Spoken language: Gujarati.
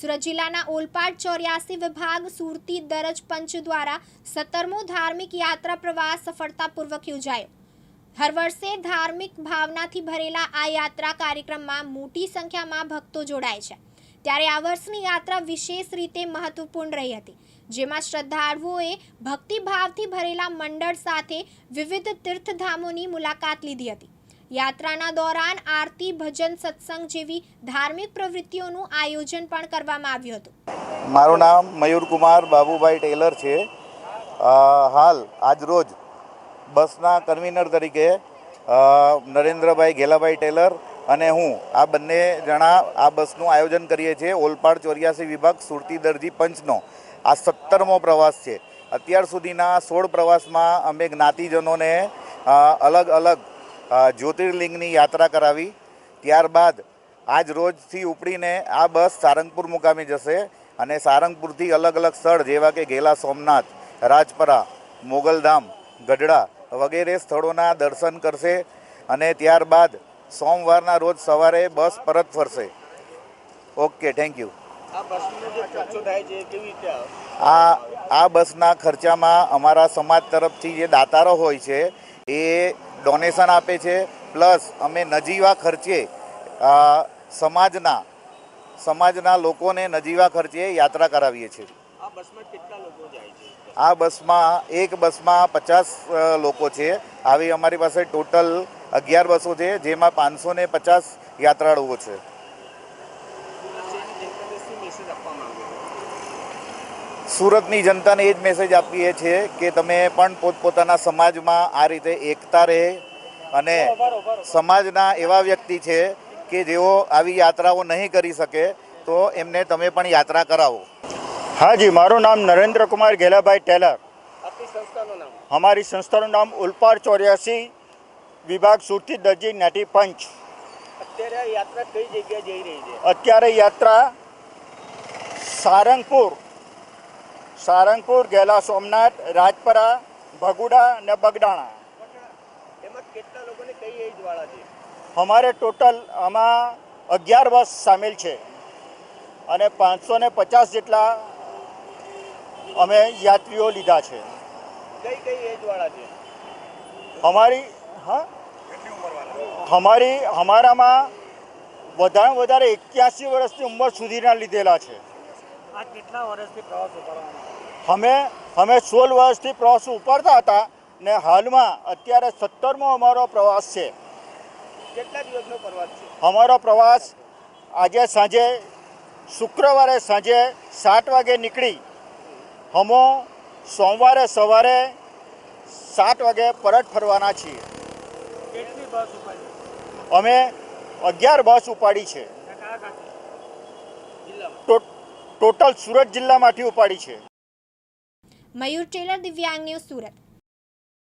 સુરત જિલ્લાના ઓલપાડ ચોર્યાસી વિભાગ સુરતી દરજ પંચ દ્વારા સત્તરમો ધાર્મિક યાત્રા પ્રવાસ સફળતાપૂર્વક યોજાયો. હર વર્ષે ધાર્મિક ભાવનાથી ભરેલા આ યાત્રા કાર્યક્રમમાં મોટી સંખ્યામાં ભક્તો જોડાય છે. ત્યારે આ વર્ષની યાત્રા વિશેષ રીતે મહત્વપૂર્ણ રહી હતી. જેમાં શ્રદ્ધાળુઓએ ભક્તિભાવથી ભરેલા મંડળ સાથે વિવિધ તીર્થધામોની મુલાકાત લીધી હતી. યાત્રાના દોરાન આરતી, ભજન, સત્સંગ જેવી ધાર્મિક પ્રવૃત્તિઓનું આયોજન પણ કરવામાં આવ્યું હતું. મારું નામ મયુરકુમાર બાબુભાઈ ટેલર છે. હાલ, આજ રોજ, બસના કન્વીનર તરીકે નરેન્દ્રભાઈ ઘેલાભાઈ ટેલર અને હું, આ બંને જણા આ બસનું આયોજન કરીએ છીએ. ઓલપાડ ચોર્યાસી વિભાગ, સુરતી દરજી પંચનો. આ સત્તરમો પ્રવાસ છે. અત્યાર સુધીના સોળ પ્રવાસમાં અમે જ્ઞાતિજનોને અલગ અલગ જ્યોતિર્લિંગની યાત્રા કરાવી. ત્યારબાદ આજ રોજથી ઉપડીને આ બસ સારંગપુર મુકામે જશે અને સારંગપુરથી અલગ અલગ સ્થળ જેવા કે ગેલા સોમનાથ રાજપરા મોગલધામ ગઢડા વગેરે સ્થળોના દર્શન કરશે અને ત્યારબાદ સોમવારના રોજ સવારે બસ પરત ફરશે. ઓકે થેન્ક યુ આ આ બસના ખર્ચામાં અમારા સમાજ તરફથી જે દાતારો હોય છે એ ડોનેશન આપે છે. પ્લસ અમે નજીવા ખર્ચે સમાજના સમાજના લોકોને નજીવા ખર્ચે યાત્રા કરાવીએ છીએ. આ બસમાં એક બસમાં પચાસ લોકો છે. આવી અમારી પાસે ટોટલ અગિયાર બસો છે જેમાં પાંચસો ને પચાસ યાત્રાળુઓ છે સુરત શહેરની જનતાને શું મેસેજ આપવા માંગો છો? સુરતની જનતાને એ જ મેસેજ આપીએ છીએ કે તમે પણ પોતપોતાના સમાજમાં આ રીતે એકતા રહે અને સમાજના એવા વ્યક્તિ છે કે જેઓ આવી યાત્રાઓ નહીં કરી શકે તો એમને તમે પણ યાત્રા કરાવો. હાજી મારું નામ નરેન્દ્ર કુમાર ઘેલાભાઈ ટેલર. આપની સંસ્થાનું નામ? અમારી સંસ્થાનું નામ ઉલપાર ચોર્યાસી વિભાગ સુરતી દરજી નાટી પંચ. અત્યારે યાત્રા કઈ જગ્યાએ જઈ રહી છે? અત્યારે યાત્રા સારંગપુર સારંગપુર ગેલા સોમનાથ રાજપરા ભગુડા અને બગડાણા. અમારે ટોટલ આમાં અગિયાર બસ સામેલ છે. અને પાંચસો ને પચાસ જેટલા અમે યાત્રીઓ લીધા છે. કઈ કઈ એજ છે? અમારી હા? અમારી અમારામાં વધારે વધારે એક્યાસી વર્ષની ઉંમર સુધીના લીધેલા છે. આ કેટલા વર્ષથી પ્રવાસ ઉપાડવાનો અમે અમે સોળ વર્ષથી પ્રવાસ ઉપાડતા હતા ને હાલમાં અત્યારે સત્તરમો અમારો પ્રવાસ છે. કેટલા દિવસનો પ્રવાસ છે? અમારો પ્રવાસ આજે સાંજે શુક્રવારે સાંજે સાત વાગે નીકળી. હમો સોમવારે સવારે સાત વાગે પરત ફરવાના છીએ. કેટલી બસ ઉપાડી? અમે અગિયાર બસ ઉપાડી છે. કયા કાંથી જિલ્લામાં? ટો- ટોટલ સુરત જિલ્લામાંથી ઉપાડી છે. મયુર ટેલર દિવ્યાંગ ન્યૂઝ સુરત.